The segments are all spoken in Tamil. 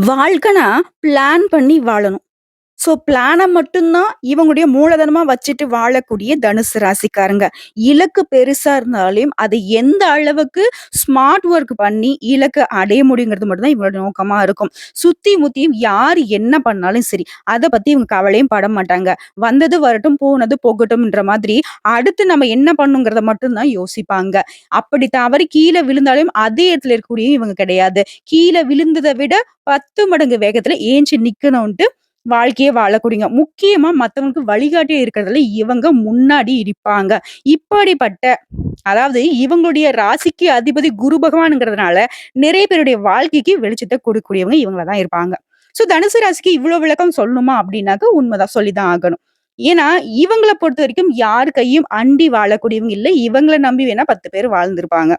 வாழ்க்கைனா பிளான் பண்ணி வாழணும். ஸோ பிளான மட்டும்தான் இவங்களுடைய மூலதனமா வச்சுட்டு வாழக்கூடிய தனுசு ராசிக்காரங்க. இலக்கு பெருசா இருந்தாலும், அதை எந்த அளவுக்கு ஸ்மார்ட் ஒர்க் பண்ணி இலக்கு அடைய முடியுங்கிறது மட்டும்தான் இவங்களோட நோக்கமா இருக்கும். சுத்தி முத்தியும் யார் என்ன பண்ணாலும் சரி, அதை பத்தி இவங்க கவலையும் பட மாட்டாங்க. வந்தது வரட்டும், போனது போகட்டும்ன்ற மாதிரி, அடுத்து நம்ம என்ன பண்ணணுங்கிறத மட்டும்தான் யோசிப்பாங்க. அப்படி தவறி கீழே விழுந்தாலும் அதே இடத்துல இருக்கக்கூடிய இவங்க கிடையாது. கீழே விழுந்ததை விட 10 மடங்கு வேகத்துல ஏஞ்சி நிக்கணும்ட்டு வாழ்க்கையை வாழக்கூடியங்க. முக்கியமா மற்றவங்களுக்கு வழிகாட்டியா இருக்கிறதுல இவங்க முன்னாடி இருப்பாங்க. இப்படிப்பட்ட அதாவது இவங்களுடைய ராசிக்கு அதிபதி குரு பகவானுங்கிறதுனால நிறைய பேருடைய வாழ்க்கைக்கு வெளிச்சத்தை கொடுக்கக்கூடியவங்க இவங்கள தான் இருப்பாங்க. ஸோ தனுசு ராசிக்கு இவ்ளோ விளக்கம் சொல்லணுமா அப்படின்னாக்க உண்மைதான் சொல்லி தான் ஆகணும். ஏன்னா, பொறுத்த வரைக்கும் யார் கையும் அண்டி வாழக்கூடியவங்க இல்லை இவங்களை நம்பி வேணா 10 பேர் வாழ்ந்திருப்பாங்க.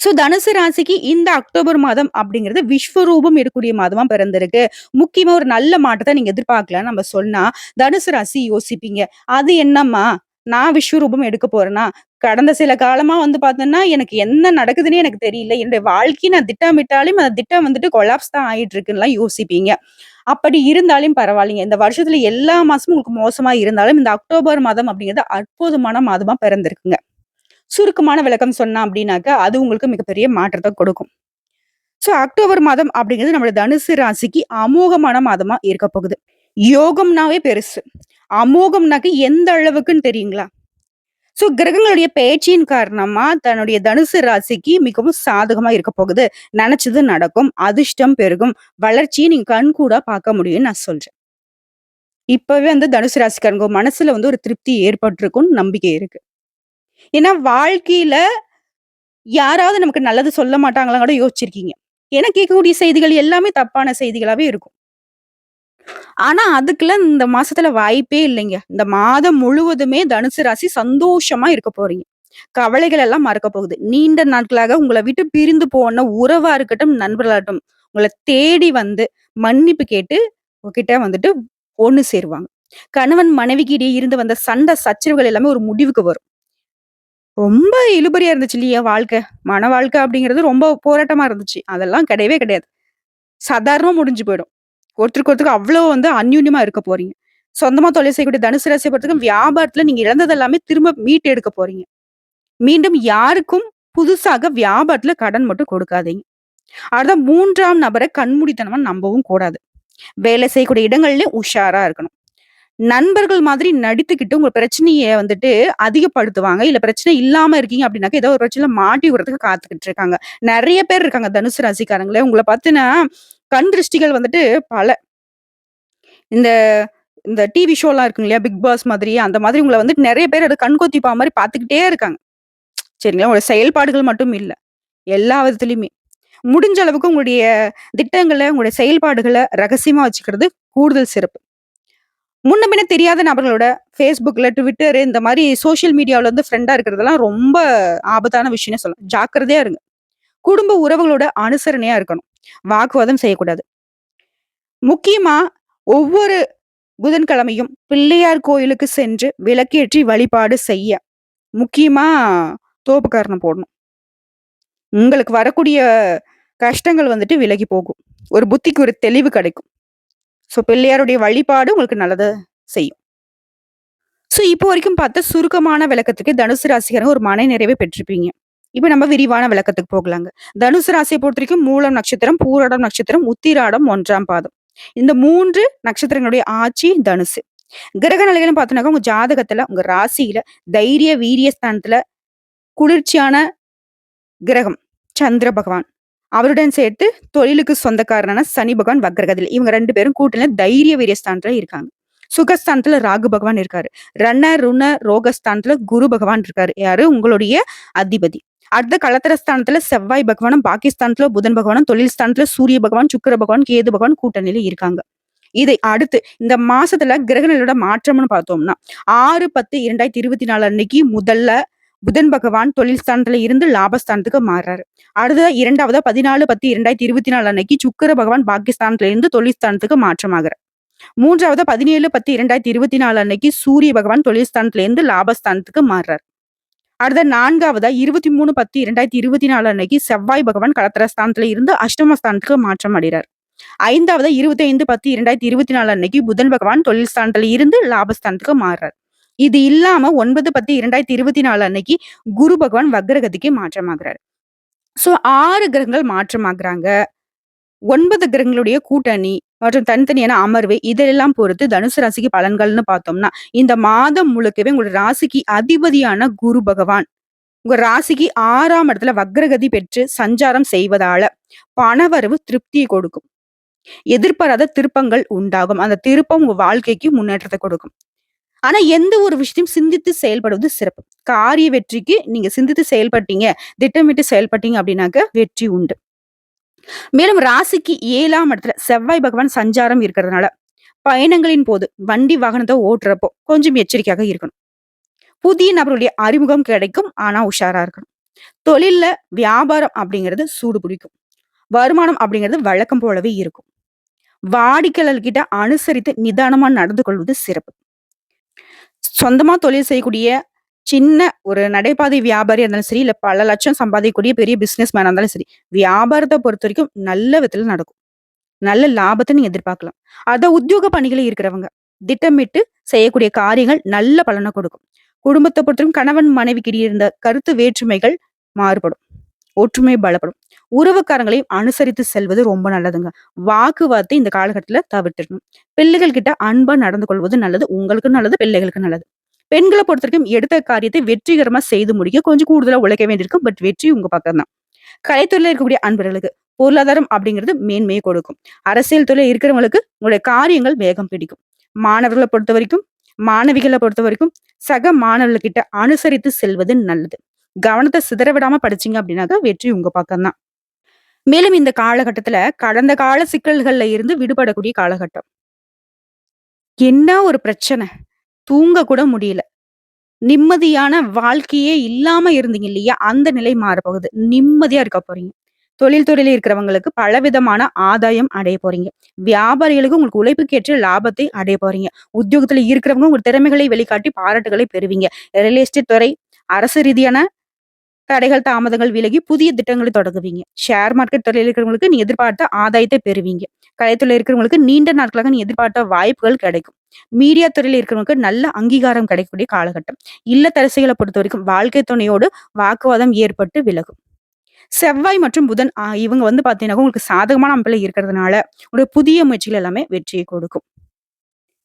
ஸோ தனுசு ராசிக்கு இந்த அக்டோபர் மாதம் அப்படிங்கிறது விஸ்வரூபம் எடுக்கக்கூடிய மாதமா பிறந்திருக்கு. முக்கியமா ஒரு நல்ல மாட்டத்தை நீங்க எதிர்பார்க்கலாம்னு நம்ம சொன்னா, தனுசு ராசி யோசிப்பீங்க. அது என்னம்மா? நான் விஸ்வரூபம் எடுக்க போறேன்னா கடந்த சில காலமா வந்து பார்த்தீங்கன்னா, எனக்கு என்ன நடக்குதுன்னே எனக்கு தெரியல. என்னுடைய வாழ்க்கையை நான் திட்டமிட்டாலும், அந்த திட்டம் வந்துட்டு கொலாப்ஸ் தான் ஆயிட்டு இருக்குன்னுலாம் யோசிப்பீங்க. அப்படி இருந்தாலும் பரவாயில்லைங்க. இந்த வருஷத்துல எல்லா மாசமும் உங்களுக்கு மோசமா இருந்தாலும், இந்த அக்டோபர் மாதம் அப்படிங்கிறது அற்புதமான மாதமா பிறந்திருக்குங்க. சுருக்கமான விளக்கம் சொன்னா அப்படின்னாக்க, அது உங்களுக்கு மிகப்பெரிய மாற்றத்தை கொடுக்கும். ஸோ அக்டோபர் மாதம் அப்படிங்கிறது நம்மளோட தனுசு ராசிக்கு அமோகமான மாதமா இருக்க போகுது. யோகம்னாவே பெருசு. அமோகம்னாக்க எந்த அளவுக்குன்னு தெரியுங்களா? ஸோ கிரகங்களுடைய பேச்சின் காரணமா தன்னுடைய தனுசு ராசிக்கு மிகவும் சாதகமா இருக்க போகுது. நினைச்சது நடக்கும். அதிர்ஷ்டம் பெருகும். வளர்ச்சியை நீங்க கண்கூடா பார்க்க முடியும்னு நான் சொல்றேன். இப்பவே வந்து தனுசு ராசிக்காரங்க மனசுல வந்து ஒரு திருப்தி ஏற்பட்டிருக்கும்னு நம்பிக்கை இருக்கு. ஏன்னா வாழ்க்கையில யாராவது நமக்கு நல்லது சொல்ல மாட்டாங்களான்னு கூட யோசிச்சிருக்கீங்க. ஏன்னா கேட்கக்கூடிய செய்திகள் எல்லாமே தப்பான செய்திகளாவே இருக்கும். ஆனா, அதுக்கெல்லாம் இந்த மாசத்துல வாய்ப்பே இல்லைங்க. இந்த மாதம் முழுவதுமே தனுசு ராசி சந்தோஷமா இருக்க போறீங்க. கவலைகள் எல்லாம் மறக்க போகுது. நீண்ட நாட்களாக உங்களை விட்டு பிரிந்து போன உறவா இருக்கட்டும், நண்பர்களாகட்டும், உங்களை தேடி வந்து மன்னிப்பு கேட்டு உங்ககிட்ட வந்துட்டு ஒண்ணு சேருவாங்க. கணவன் மனைவிக்கு இடையே இருந்து வந்த சண்டை, சச்சரவுகள் எல்லாமே ஒரு முடிவுக்கு வரும். ரொம்ப இழுபறியா இருந்துச்சு இல்லையா வாழ்க்கை. மன வாழ்க்கை அப்படிங்கிறது ரொம்ப போராட்டமா இருந்துச்சு. அதெல்லாம் கிடையவே கிடையாது. சாதாரணமா முடிஞ்சு போயிடும். ஒருத்தருக்கு ஒருத்தருக்கு அவ்ளோ வந்து அந்யோன்யமா இருக்க போறீங்க. சொந்தமா தொழில் செய்யக்கூடிய தனுசு ராசிய பொறுத்தவரைக்கும் வியாபாரத்துல நீங்க இழந்தது எல்லாமே திரும்ப மீட்டு எடுக்க போறீங்க. மீண்டும் யாருக்கும் புதுசாக வியாபாரத்துல கடன் மட்டும் கொடுக்காதீங்க. அடுத்த 3ஆம் நபர கண்மூடித்தனமா நம்பவும் கூடாது. வேலை செய்யக்கூடிய இடங்கள்லயும் உஷாரா இருக்கணும். நண்பர்கள் மாதிரி நடித்துக்கிட்டு உங்க பிரச்சனையை வந்துட்டு அதிகப்படுத்துவாங்க. இல்ல பிரச்சனை இல்லாம இருக்கீங்க அப்படின்னாக்க, ஏதோ ஒரு பிரச்சனையில மாட்டி விடுறதுக்கு காத்துக்கிட்டு இருக்காங்க. நிறைய பேர் இருக்காங்க தனுசு ராசிக்காரங்களே. உங்களை பார்த்தினா கண் திருஷ்டிகள் வந்துட்டு பல. இந்த இந்த டிவி ஷோலாம் இருக்குங்க இல்லையா? பிக் பாஸ் மாதிரி, அந்த மாதிரி உங்களை வந்துட்டு நிறைய பேர் அது கண்கொத்தி பாம்பு மாதிரி பார்த்துக்கிட்டே இருக்காங்க. சரிங்களா? உங்களோட செயல்பாடுகள் மட்டும் இல்லை எல்லா விதத்துலையுமே முடிஞ்ச அளவுக்கு உங்களுடைய திட்டங்களை உங்களுடைய செயல்பாடுகளை ரகசியமா வச்சுக்கிறது கூடுதல் சிறப்பு. முன்ன தெரியாத நபர்களோட ஃபேஸ்புக்கில் ட்விட்டர் இந்த மாதிரி சோசியல் மீடியாவில் வந்து ஃப்ரெண்டாக இருக்கிறதெல்லாம் ரொம்ப ஆபத்தான விஷயம்னு சொல்லலாம். ஜாக்கிரதையாக இருங்க. குடும்ப உறவுகளோட அனுசரணையாக இருக்கணும். வாக்குவாதம் செய்யக்கூடாது. முக்கியமாக ஒவ்வொரு புதன்கிழமையும் பிள்ளையார் கோயிலுக்கு சென்று விளக்கேற்றி வழிபாடு செய்ய, முக்கியமாக தோப்புக்காரணம் போடணும். உங்களுக்கு வரக்கூடிய கஷ்டங்கள் வந்துட்டு விலகி போகும். ஒரு புத்திக்கு ஒரு தெளிவு கிடைக்கும். ஸோ பிள்ளையாருடைய வழிபாடு உங்களுக்கு நல்லதை செய்யும். ஸோ இப்போ வரைக்கும் பார்த்த சுருக்கமான விளக்கத்துக்கு தனுசு ராசிக்காரங்க ஒரு மனநிறைவை பெற்றிருப்பீங்க. இப்போ நம்ம விரிவான விளக்கத்துக்கு போகலாங்க. தனுசு ராசிய பொறுத்தவரைக்கும் மூலம் நட்சத்திரம், பூராடம் நட்சத்திரம், உத்திராடம் ஒன்றாம் பாதம். இந்த மூன்று நட்சத்திரங்களுடைய ஆட்சி தனுசு. கிரக நிலைகள்னு பார்த்தோன்னாக்கா உங்க ஜாதகத்துல, உங்க ராசியில தைரிய, வீரிய ஸ்தானத்துல குளிர்ச்சியான கிரகம் சந்திர பகவான். அவருடன் சேர்த்து தொழிலுக்கு சொந்தக்காரரான சனி பகவான் வக்ரகதியில. இவங்க ரெண்டு பேரும் கூட்டணியில தைரிய, வீரியஸ்தானத்துல இருக்காங்க. சுகஸ்தானத்துல ராகு பகவான் இருக்காரு. ரண, ருண, ரோகஸ்தானத்துல குரு பகவான் இருக்காரு. யாரு? உங்களுடைய அதிபதி. அடுத்த களத்திரஸ்தானத்துல செவ்வாய் பகவானும், பாகிஸ்தானத்துல புதன் பகவானும், தொழில் ஸ்தானத்துல சூரிய பகவான், சுக்கிர பகவான், கேது பகவான் கூட்டணியில இருக்காங்க. இதை அடுத்து இந்த மாசத்துல கிரகங்களோட மாற்றம்னு பார்த்தோம்னா, 6/10/2024 அன்னைக்கு முதல்ல புதன் பகவான் தொழில் ஸ்தானத்துல இருந்து லாபஸ்தானத்துக்கு மாறுறாரு. அடுத்த இரண்டாவது பதினாலு பத்து இரண்டாயிரத்தி இருபத்தி நாலு அன்னைக்கு சுக்கர பகவான் பாகிஸ்தானத்துல இருந்து தொழில் ஸ்தானத்துக்கு மாற்றமாகுறார். 3வதா 17/10/2024 அன்னைக்கு சூரிய பகவான் தொழில் ஸ்தானத்துல இருந்து லாபஸ்தானத்துக்கு மாறுறார். அடுத்த 4வதா 23/10/2024 அன்னைக்கு செவ்வாய் பகவான் கலத்திர ஸ்தானத்துல இருந்து அஷ்டமஸ்தானத்துக்கு மாற்றம் அடைகிறார் ஐந்தாவது 25/10/2024 அன்னைக்கு புதன் பகவான் தொழில் ஸ்தானத்துல இருந்து லாபஸ்தானத்துக்கு மாறுறார். இது இல்லாம 9/10/2024 அன்னைக்கு குரு பகவான் வக்ரகதிக்கு மாற்றமாகிறார் சோ ஆறு கிரகங்கள் மாற்றமாகறாங்க ஒன்பது கிரகங்களுடைய கூட்டணி மற்றும் தனித்தனியான அமர்வு இதெல்லாம் பொறுத்து தனுசு ராசிக்கு பலன்கள்னு பார்த்தோம்னா, இந்த மாதம் முழுக்கவே உங்களுடைய ராசிக்கு அதிபதியான குரு பகவான் உங்க ராசிக்கு ஆறாம் இடத்துல வக்ரகதி பெற்று சஞ்சாரம் செய்வதால பணவரவு திருப்தியை கொடுக்கும். எதிர்பாராத திருப்பங்கள் உண்டாகும். அந்த திருப்பம் உங்க வாழ்க்கைக்கு முன்னேற்றத்தை கொடுக்கும். ஆனா எந்த ஒரு விஷயத்தையும் சிந்தித்து செயல்படுவது சிறப்பு. காரிய வெற்றிக்கு நீங்க சிந்தித்து செயல்பட்டீங்க, திட்டமிட்டு செயல்பட்டீங்க அப்படின்னாக்க வெற்றி உண்டு. மேலும் ராசிக்கு ஏழாம் இடத்துல செவ்வாய் பகவான் சஞ்சாரம் இருக்கிறதுனால, பயணங்களின் போது வண்டி வாகனத்தை ஓட்டுறப்போ கொஞ்சம் எச்சரிக்கையாக இருக்கணும். புதிய நபருடைய அறிமுகம் கிடைக்கும். ஆனா உஷாரா இருக்கணும். தொழில்ல வியாபாரம் அப்படிங்கிறது சூடு பிடிக்கும். வருமானம் அப்படிங்கிறது வழக்கம் போலவே இருக்கும். வாடிக்கையாளர்கிட்ட அனுசரித்து நிதானமா நடந்து கொள்வது சிறப்பு. சொந்தமாக தொழில் செய்யக்கூடிய சின்ன ஒரு நடைபாதை வியாபாரியாக இருந்தாலும் சரி, இல்லை பல லட்சம் சம்பாதிக்கக்கூடிய பெரிய பிஸ்னஸ் மேனா இருந்தாலும் சரி, வியாபாரத்தை பொறுத்த வரைக்கும் நல்ல விதத்தில் நடக்கும். நல்ல லாபத்தை நீங்கள் எதிர்பார்க்கலாம். அதை உத்தியோக பணிகளில் இருக்கிறவங்க, திட்டமிட்டு செய்யக்கூடிய காரியங்கள் நல்ல பலனை கொடுக்கும். குடும்பத்தை பொறுத்தவரைக்கும் கணவன் மனைவிக்கிடையே இருந்த கருத்து வேற்றுமைகள் மாறுபடும். ஒற்றுமை பலப்படும். உறவுக்காரங்களையும் அனுசரித்து செல்வது ரொம்ப நல்லதுங்க. வாக்குவாதத்தை இந்த காலகட்டத்துல தவிர்த்திடணும். பிள்ளைகள் கிட்ட அன்பா நடந்து கொள்வது நல்லது. உங்களுக்கு நல்லது, பிள்ளைகளுக்கு நல்லது. பெண்கள பொறுத்தவரைக்கும் எடுத்த காரியத்தை வெற்றிகரமா செய்து முடிக்க கொஞ்சம் கூடுதலா உழைக்க வேண்டியிருக்கும். பட் வெற்றி உங்க பக்கம் தான். கலைத்துறையில இருக்கக்கூடிய அன்பர்களுக்கு பொருளாதாரம் அப்படிங்கிறது மேன்மையை கொடுக்கும். அரசியல் துறையில இருக்கிறவங்களுக்கு உங்களுடைய காரியங்கள் வேகம் பிடிக்கும். மாணவர்களை பொறுத்த வரைக்கும் மாணவிகளை பொறுத்த வரைக்கும் சக மாணவர்கள்கிட்ட அனுசரித்து செல்வது நல்லது. கவனத்தை சிதற விடாம படிச்சீங்க அப்படின்னா வெற்றி உங்க பக்கம் தான். மேலும் இந்த காலகட்டத்துல கடந்த கால சிக்கல்கள்ல இருந்து விடுபடக்கூடிய காலகட்டம். என்ன ஒரு பிரச்சனை! தூங்க கூட முடியல. நிம்மதியான வாழ்க்கையே இல்லாம இருந்தீங்க இல்லையா? அந்த நிலை மாறப்போகுது. நிம்மதியா இருக்க போறீங்க. தொழில் துறையில இருக்கிறவங்களுக்கு பலவிதமான ஆதாயம் அடைய போறீங்க. வியாபாரிகளுக்கு உங்களுக்கு உழைப்புக்கேற்ற லாபத்தை அடைய போறீங்க. உத்தியோகத்துல இருக்கிறவங்க உங்க திறமைகளை வெளிக்காட்டி பாராட்டுகளை பெறுவீங்க. ரியல் எஸ்டேட் துறை, அரசு ரீதியான தடைகள், தாமதங்கள் விலகி புதிய திட்டங்களை தொடங்குவீங்க. ஷேர் மார்க்கெட் துறையில் இருக்கிறவங்களுக்கு நீ எதிர்பார்த்த ஆதாயத்தை பெறுவீங்க. கலைத்துறையில் இருக்கிறவங்களுக்கு நீண்ட நாட்களாக நீ எதிர்பார்த்த வாய்ப்புகள் கிடைக்கும். மீடியா துறையில் இருக்கிறவங்களுக்கு நல்ல அங்கீகாரம் கிடைக்கக்கூடிய காலகட்டம். இல்லத்தரசிகளை பொறுத்த வரைக்கும் வாழ்க்கை துணையோடு வாக்குவாதம் ஏற்பட்டு விலகும். செவ்வாய் மற்றும் புதன் இவங்க வந்து பார்த்தீங்கன்னா, உங்களுக்கு சாதகமான அமைப்புல இருக்கிறதுனால, உங்களுடைய புதிய முயற்சிகள் எல்லாமே வெற்றியை கொடுக்கும்.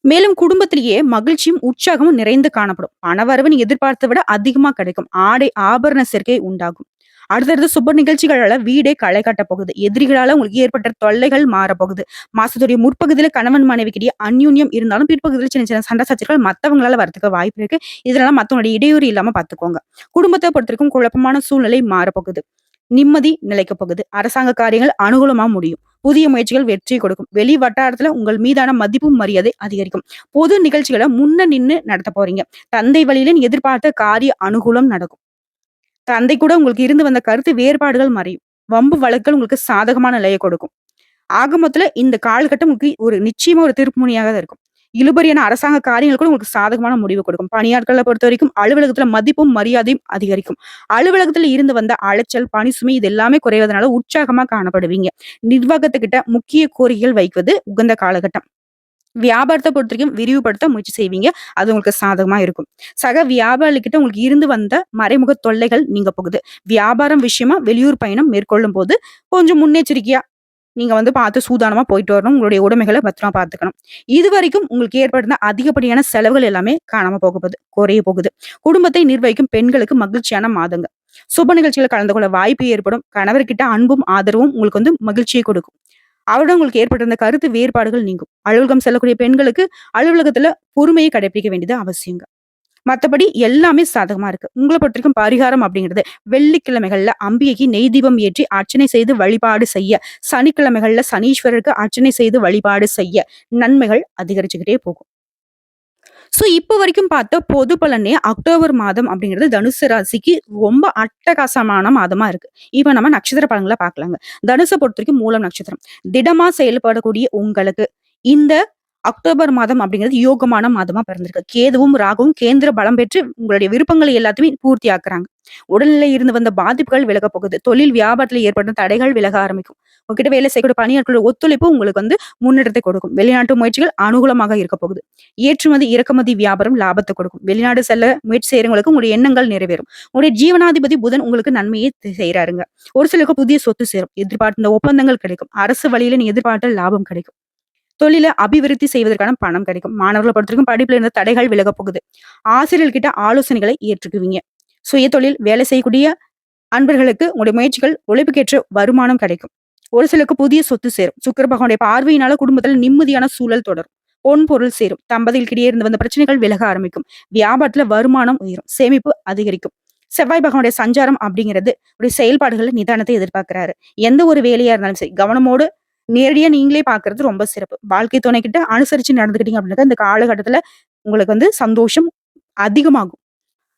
மேலும் குடும்பத்திலேயே மகிழ்ச்சியும், உற்சாகமும் நிறைந்து காணப்படும். பணவரவு நீங்க விட அதிகமா கிடைக்கும். ஆடை, ஆபரண சேர்க்கை உண்டாகும். அடுத்தடுத்து சுப நிகழ்ச்சிகளால வீடே களை கட்ட போகுது. எதிரிகளால உங்களுக்கு ஏற்பட்ட தொல்லைகள் மாறப்போகுது. மாசத்துடைய முற்பகுதியில கணவன் மனைவிக்கிடையே அந்யூன்யம் இருந்தாலும், பிற்பகுதியில சின்ன சின்ன சண்டை சச்சரவுகள் மத்தவங்களால வரதுக்கு வாய்ப்பு இருக்கு. இதனால மத்தவங்களுடைய இடையூறு இல்லாம பாத்துக்கோங்க குடும்பத்தை பொறுத்தவரைக்கும் குழப்பமான சூழ்நிலை மாறப்போகுது. நிம்மதி நிலைக்கப் போகுது. அரசாங்க காரியங்கள் அனுகூலமா முடியும். புதிய முயற்சிகள் வெற்றி கொடுக்கும். வெளி வட்டாரத்துல உங்கள் மீதான மதிப்பும், மரியாதை அதிகரிக்கும். பொது நிகழ்ச்சிகளை முன்ன நின்னு நடத்தப் போறீங்க. தந்தை வழியில எதிர்பார்த்த காரிய அனுகூலம் நடக்கும். தந்தை கூட உங்களுக்கு இருந்து வந்த கருத்து வேறுபாடுகள் மறையும். வம்பு வழக்குகள் உங்களுக்கு சாதகமான நிலையை கொடுக்கும். ஆக மொத்தத்துல இந்த காலகட்டம் உங்களுக்கு ஒரு நிச்சயமா ஒரு திருப்புமுனியாக தான் இருக்கும். இழுபறியான அரசாங்க காரியங்கள் கூட உங்களுக்கு சாதகமான முடிவு கொடுக்கும். பணியாட்கள பொறுத்தவரைக்கும் அலுவலகத்துல மதிப்பும், மரியாதையும் அதிகரிக்கும். அலுவலகத்துல இருந்து வந்த அலைச்சல், பணி சுமை இது எல்லாமே குறைவதனால உற்சாகமா காணப்படுவீங்க. நிர்வாகத்துக்கிட்ட முக்கிய கோரிக்கைகள் வைப்பது உகந்த காலகட்டம். வியாபாரத்தை பொறுத்த வரைக்கும் விரிவுபடுத்த முயற்சி செய்வீங்க. அது உங்களுக்கு சாதகமா இருக்கும். சக வியாபாரிகிட்ட உங்களுக்கு இருந்து வந்த மறைமுக தொல்லைகள் நீங்க போகுது. வியாபாரம் விஷயமா வெளியூர் பயணம் மேற்கொள்ளும் போது கொஞ்சம் முன்னெச்சரிக்கையா நீங்க வந்து பார்த்து சூதானமா போயிட்டு வரணும். உங்களுடைய உடைமைகளை பத்திரமா பார்த்துக்கணும். இது வரைக்கும் உங்களுக்கு ஏற்படுத்த அதிகப்படியான செலவுகள் எல்லாமே காணாம போக போகுது. குறைய போகுது. குடும்பத்தை நிர்வகிக்கும் பெண்களுக்கு மகிழ்ச்சியான மாதங்க. சுப நிகழ்ச்சியில் கலந்து கொள்ள வாய்ப்பு ஏற்படும். கணவர்கிட்ட அன்பும், ஆதரவும் உங்களுக்கு வந்து மகிழ்ச்சியை கொடுக்கும். அவருடன் உங்களுக்கு ஏற்பட்டிருந்த கருத்து வேறுபாடுகள் நீங்கும். அலுவலகம் செல்லக்கூடிய பெண்களுக்கு அலுவலகத்துல பொறுமையை கடைபிடிக்க வேண்டியது அவசியங்க. மற்றபடி எல்லாமே சாதகமா இருக்கு. பொறுத்த வரைக்கும் பரிகாரம் அப்படிங்கிறது வெள்ளிக்கிழமைகள்ல அம்பிகைக்கு நெய் தீபம் ஏற்றி அர்ச்சனை செய்து வழிபாடு செய்ய, சனிக்கிழமைகள்ல சனீஸ்வரருக்கு அர்ச்சனை செய்து வழிபாடு செய்ய நன்மைகள் அதிகரிச்சுக்கிட்டே போகும். ஸோ இப்போ வரைக்கும் பார்த்த பொது பலனே அக்டோபர் மாதம் அப்படிங்கிறது தனுசு ராசிக்கு ரொம்ப அட்டகாசமான மாதமா இருக்கு. இப்போ நம்ம நட்சத்திர பலன்களை பார்க்கலாங்க. தனுஷை பொறுத்த வரைக்கும் மூலம் நட்சத்திரம். திடமா செயல்படக்கூடிய உங்களுக்கு இந்த அக்டோபர் மாதம் அப்படிங்கிறது யோகமான மாதமா பிறந்திருக்கு. கேதுவும், ராகுவும் கேந்திர பலம் பெற்று உங்களுடைய விருப்பங்களை எல்லாத்தையுமே பூர்த்தி ஆக்குறாங்க. உடல்நிலை இருந்து வந்த பாதிப்புகள் விலகப் போகுது. தொழில் வியாபாரத்துல ஏற்படும் தடைகள் விலக ஆரம்பிக்கும். உங்ககிட்ட வேலை செய்யக்கூடிய பணியாட்களோட ஒத்துழைப்பு உங்களுக்கு வந்து முன்னேற்றத்தை கொடுக்கும். வெளிநாட்டு முயற்சிகள் அனுகூலமாக இருக்க போகுது. ஏற்றுமதி, இறக்குமதி வியாபாரம் லாபத்தை கொடுக்கும். வெளிநாடு செல்ல முயற்சி செய்றவங்களுக்கு உங்களுடைய எண்ணங்கள் நிறைவேறும். உங்களுடைய ஜீவனாதிபதி புதன் உங்களுக்கு நன்மையை செய்யறாருங்க செய்றாருங்க. ஒரு சிலருக்கு புதிய சொத்து சேரும். எதிர்பார்த்த ஒப்பந்தங்கள் கிடைக்கும். அரசு வழியில நீ எதிர்பார்த்த லாபம் கிடைக்கும். தொழில அபிவிருத்தி செய்வதற்கான பணம் கிடைக்கும். மாணவர்களை பொறுத்தவரைக்கும் படிப்புல இருந்த தடைகள் விலக போகுது. ஆசிரியர்கிட்ட ஆலோசனைகளை ஏற்றுக்குவீங்க. சுய தொழில் வேலை செய்யக்கூடிய அன்பர்களுக்கு உங்களுடைய முயற்சிகள் உழைப்புக்கேற்ற வருமானம் கிடைக்கும். ஒரு சிலருக்கு புதிய சொத்து சேரும். சுக்கிர பகவானுடைய பார்வையினால குடும்பத்துல நிம்மதியான சூழல் தொடரும். பொன் பொருள் சேரும். தம்பதிகளுக்கிடையே இருந்து வந்த பிரச்சனைகள் விலக ஆரம்பிக்கும். வியாபாரத்துல வருமானம் உயரும். சேமிப்பு அதிகரிக்கும். செவ்வாய் பகவானுடைய சஞ்சாரம் அப்படிங்கிறது ஒரு செயல்பாடுகள்ல நிதானத்தை எதிர்பார்க்கிறாரு. எந்த ஒரு வேலையா இருந்தாலும் சரி, கவனமோடு நேரடியா நீங்களே பார்க்கறது ரொம்ப சிறப்பு. வாழ்க்கை துணைக்கிட்ட அனுசரிச்சு நடந்துக்கிட்டீங்க அப்படின்னாக்கா, இந்த காலகட்டத்துல உங்களுக்கு வந்து சந்தோஷம் அதிகமாகும்.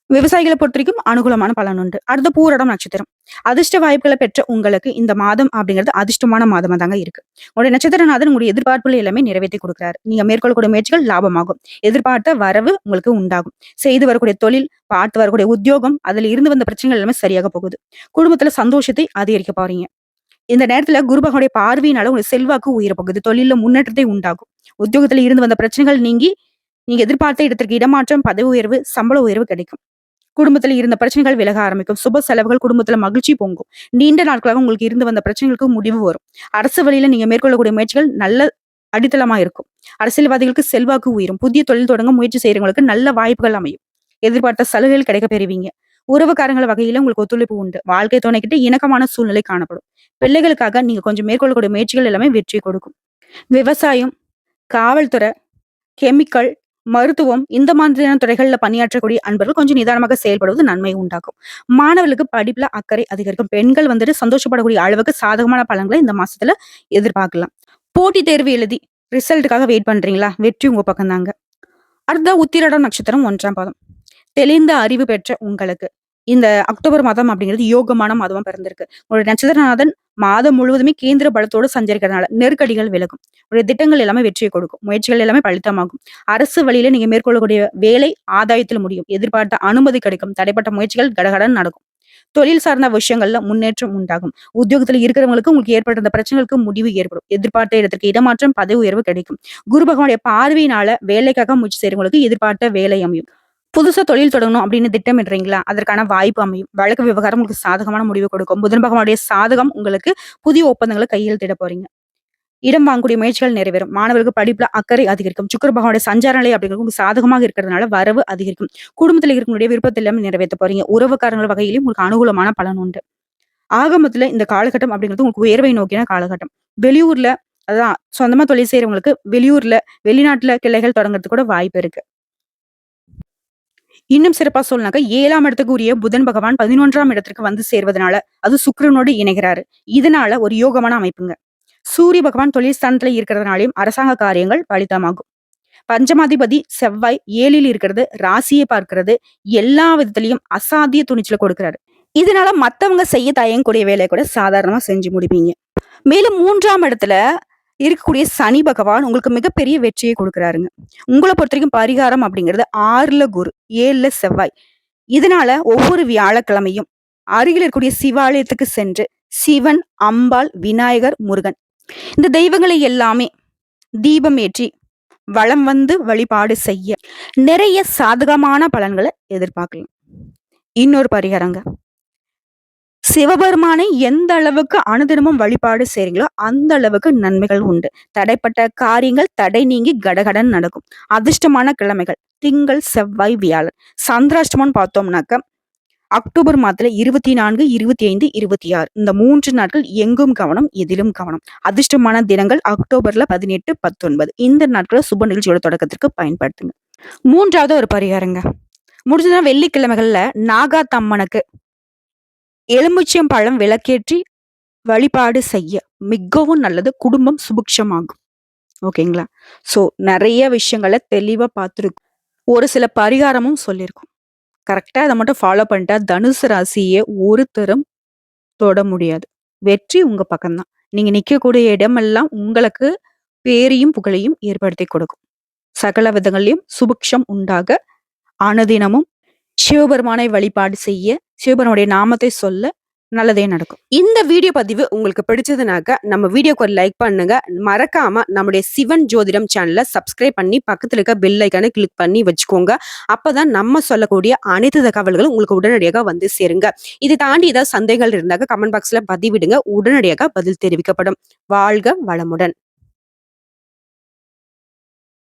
விவசாயிகளை பொறுத்த வரைக்கும் அனுகூலமான பலன் உண்டு. அடுத்த பூரடம் நட்சத்திரம். அதிர்ஷ்ட வாய்ப்புகளை பெற்ற உங்களுக்கு இந்த மாதம் அப்படிங்கிறது அதிர்ஷ்டமான மாதமா தாங்க இருக்கு. உங்களுடைய நட்சத்திரநாதன் உங்களுடைய எதிர்பார்ப்புகள் எல்லாமே நிறைவேற்றி கொடுக்குறாரு நீங்க மேற்கொள்ளக்கூடிய முயற்சிகள் லாபமாகும். எதிர்பார்த்த வரவு உங்களுக்கு உண்டாகும். செய்து வரக்கூடிய தொழில், பார்த்து வரக்கூடிய உத்தியோகம், அதுல இருந்து வந்த பிரச்சனைகள் எல்லாமே சரியாக போகுது. குடும்பத்துல சந்தோஷத்தை அதிகரிக்க போறீங்க. இந்த நேரத்துல குரு பகவானுடைய பார்வையினால உங்களுக்கு செல்வாக்கு உயிர போகுது. தொழில முன்னேற்றத்தை உண்டாகும். உத்தியோகத்துல இருந்து வந்த பிரச்சனைகள் நீங்கி, நீங்க எதிர்பார்த்த இடத்திற்கு இடமாற்றம், பதவி உயர்வு, சம்பள உயர்வு கிடைக்கும். குடும்பத்துல இருந்த பிரச்சனைகள் விலக ஆரம்பிக்கும். சுப செலவுகள் குடும்பத்துல மகிழ்ச்சி பொங்கும். நீண்ட நாட்களாக உங்களுக்கு இருந்து வந்த பிரச்சனைகளுக்கு முடிவு வரும். அரசு வழியில நீங்க மேற்கொள்ளக்கூடிய முயற்சிகள் நல்ல அடித்தளமா இருக்கும். அரசியல்வாதிகளுக்கு செல்வாக்கு உயரும். புதிய தொழில் தொடங்க முயற்சி செய்றவங்களுக்கு நல்ல வாய்ப்புகள் அமையும். எதிர்பார்த்த சலுகைகள் கிடைக்கப் பெறுவீங்க. உறவுக்காரங்கள் வகையில உங்களுக்கு ஒத்துழைப்பு உண்டு. வாழ்க்கை துணைக்கிட்ட இணக்கமான சூழ்நிலை காணப்படும். பிள்ளைகளுக்காக நீங்க கொஞ்சம் மேற்கொள்ளக்கூடிய முயற்சிகள் எல்லாமே வெற்றி கொடுக்கும். விவசாயம், காவல்துறை, கெமிக்கல், மருத்துவம் இந்த மாதிரியான துறைகள்ல பணியாற்றக்கூடிய அன்பர்கள் கொஞ்சம் நிதானமாக செயல்படுவது நன்மை உண்டாக்கும். மாணவர்களுக்கு படிப்புல அக்கறை அதிகரிக்கும். பெண்கள் வந்துட்டு சந்தோஷப்படக்கூடிய அளவுக்கு சாதகமான பலன்களை இந்த மாசத்துல எதிர்பார்க்கலாம். போட்டித் தேர்வு எழுதி ரிசல்ட்டுக்காக வெயிட் பண்றீங்களா? வெற்றி உங்க பக்கம் தாங்க. அடுத்த உத்திரடம் நட்சத்திரம் ஒன்றாம் பாதம். தெளிந்த அறிவு பெற்ற உங்களுக்கு இந்த அக்டோபர் மாதம் அப்படிங்கிறது யோகமான மாதமா பிறந்திருக்கு. ஒரு நட்சத்திரநாதன் மாதம் முழுவதுமே கேந்திர பலத்தோடு சஞ்சரிக்கிறதுனால நெருக்கடிகள் விலகும். உடைய திட்டங்கள் எல்லாமே வெற்றியை கொடுக்கும். முயற்சிகள் எல்லாமே பழுத்தமாகும் அரசு வழியில நீங்க மேற்கொள்ளக்கூடிய வேலை ஆதாயத்தில் முடியும். எதிர்பார்த்த அனுமதி கிடைக்கும். தடைப்பட்ட முயற்சிகள் கடகடன் நடக்கும். தொழில் சார்ந்த விஷயங்கள்ல முன்னேற்றம் உண்டாகும். உத்தியோகத்துல இருக்கிறவங்களுக்கு உங்களுக்கு ஏற்பட்ட அந்த பிரச்சனைகளுக்கு முடிவு ஏற்படும். எதிர்பார்த்த இடத்திற்கு இடமாற்றம், பதவி உயர்வு கிடைக்கும். குரு பகவானுடைய பார்வையினால வேலைக்காக முயற்சி செய்யறவங்களுக்கு எதிர்பார்த்த வேலை அமையும். புதுசா தொழில் தொடங்கணும் அப்படின்னு திட்டமிடுறீங்களா? அதற்கான வாய்ப்பு அமையும். வழக்கு விவகாரம் உங்களுக்கு சாதகமான முடிவு கொடுக்கும். புதன் பகவானுடைய சாதகம் உங்களுக்கு புதிய ஒப்பந்தங்கள கையெழுத்திட போறீங்க. இடம் வாங்கக்கூடிய முயற்சிகள் நிறைவேறும். மாணவர்களுக்கு படிப்புல அக்கறை அதிகரிக்கும். சுக்கர பகவானுடைய சஞ்சார நிலை அப்படிங்கிறது உங்களுக்கு சாதகமாக இருக்கிறதுனால வரவு அதிகரிக்கும். குடும்பத்துல இருக்கக்கூடிய விருப்பத்த எல்லாமே நிறைவேத்த போறீங்க. உறவுக்காரங்கள் வகையிலும் உங்களுக்கு அனுகூலமான பலன் உண்டு. ஆகமத்துல இந்த காலகட்டம் அப்படிங்கிறது உங்களுக்கு உயர்வை நோக்கின காலகட்டம். வெளியூர்ல அதான் சொந்தமா தொழில் செய்யறவங்களுக்கு வெளியூர்ல, வெளிநாட்டுல கிளைகள் தொடங்குறதுக்கு கூட வாய்ப்பு இருக்கு. இன்னும் சிறப்பா சொல்லணும்னாக்கா 7ஆம் இடத்துக்கு உரிய புதன் பகவான் 11ஆம் இடத்திற்கு வந்து சேர்வதனால, அது சுக்கிரனோடு இணைகிறாரு. இதனால ஒரு யோகமான அமைப்புங்க. சூரிய பகவான் தொழில் ஸ்தானத்துல இருக்கிறதுனாலயும் அரசாங்க காரியங்கள் பலிதமாகும். பஞ்சமாதிபதி செவ்வாய் ஏழில் இருக்கிறது, ராசியை பார்க்கிறது, எல்லா விதத்திலையும் அசாத்திய துணிச்சல கொடுக்கிறாரு. இதனால மத்தவங்க செய்ய தயங்கக்கூடிய வேலையை கூட சாதாரணமா செஞ்சு முடிப்பீங்க. மேலும் மூன்றாம் இடத்துல இருக்கக்கூடிய சனி பகவான் உங்களுக்கு மிகப்பெரிய வெற்றியை கொடுக்குறாருங்க உங்களை பொறுத்த வரைக்கும் பரிகாரம் அப்படிங்கிறது ஆறுல குரு, ஏழுல செவ்வாய். இதனால ஒவ்வொரு வியாழக்கிழமையும் அருகில் இருக்கக்கூடிய சிவாலயத்துக்கு சென்று சிவன், அம்பாள், விநாயகர், முருகன் இந்த தெய்வங்களை எல்லாமே தீபம் ஏற்றி வளம் வந்து வழிபாடு செய்ய நிறைய சாதகமான பலன்களை எதிர்பார்க்கலாம். இன்னொரு பரிகாரங்க. சிவபெருமானை எந்த அளவுக்கு அனுதினமும் வழிபாடு செய்றீங்களோ, அந்த அளவுக்கு நன்மைகள் உண்டு. தடைப்பட்ட காரியங்கள் தடை நீங்கி கடகடன் நடக்கும். அதிர்ஷ்டமான கிழமைகள் திங்கள், செவ்வாய், வியாழன். சந்திராஷ்டமம்னு பார்த்தோம்னாக்க, அக்டோபர் மாதத்துல 24, 25, 26 இந்த மூன்று நாட்கள் எங்கும் கவனம், எதிலும் கவனம். அதிர்ஷ்டமான தினங்கள் அக்டோபர்ல 18, 19 இந்த நாட்களை சுப நிகழ்ச்சியோட தொடக்கத்திற்கு பயன்படுத்துங்க. மூன்றாவது ஒரு பரிகாரங்க. முடிஞ்சதுன்னா வெள்ளிக்கிழமைகள்ல நாகாத்தம்மனுக்கு எலுமிச்சம் பழம் விளக்கேற்றி வழிபாடு செய்ய மிகவும் நல்லது. குடும்பம் சுபிக்ஷமாகும். ஓகேங்களா? ஸோ நிறைய விஷயங்களை தெளிவாக பார்த்துருக்கும் ஒரு சில பரிகாரமும் சொல்லியிருக்கோம். கரெக்டாக அதை மட்டும் ஃபாலோ பண்ணிட்டா தனுசு ராசியை ஒருத்தரும் தொட முடியாது. வெற்றி உங்க பக்கம் தான். நீங்க நிற்கக்கூடிய இடமெல்லாம் உங்களுக்கு பேரையும் புகழையும் ஏற்படுத்தி கொடுக்கும் சகல விதங்களையும் சுபிக்ஷம் உண்டாக அனுதினமும் சிவபெருமானை வழிபாடு செய்ய சிவபெருமானுடைய நாமத்தை சொல்ல நல்லதே நடக்கும். இந்த வீடியோ பதிவு உங்களுக்கு பிடிச்சதுனாக்க நம்ம வீடியோக்கு ஒரு லைக் பண்ணுங்க. மறக்காம நம்முடைய சிவன் ஜோதிடம் சேனலை சப்ஸ்கிரைப் பண்ணி பக்கத்துல இருக்க பெல் ஐக்கானை கிளிக் பண்ணி வச்சுக்கோங்க. அப்பதான் நம்ம சொல்லக்கூடிய அனைத்து தகவல்களும் உங்களுக்கு உடனடியாக வந்து சேருங்க. இதை தாண்டி ஏதாவது சந்தேகங்கள் இருந்தாக்க கமெண்ட் பாக்ஸ்ல பதிவிடுங்க. உடனடியாக பதில் தெரிவிக்கப்படும். வாழ்க வளமுடன்.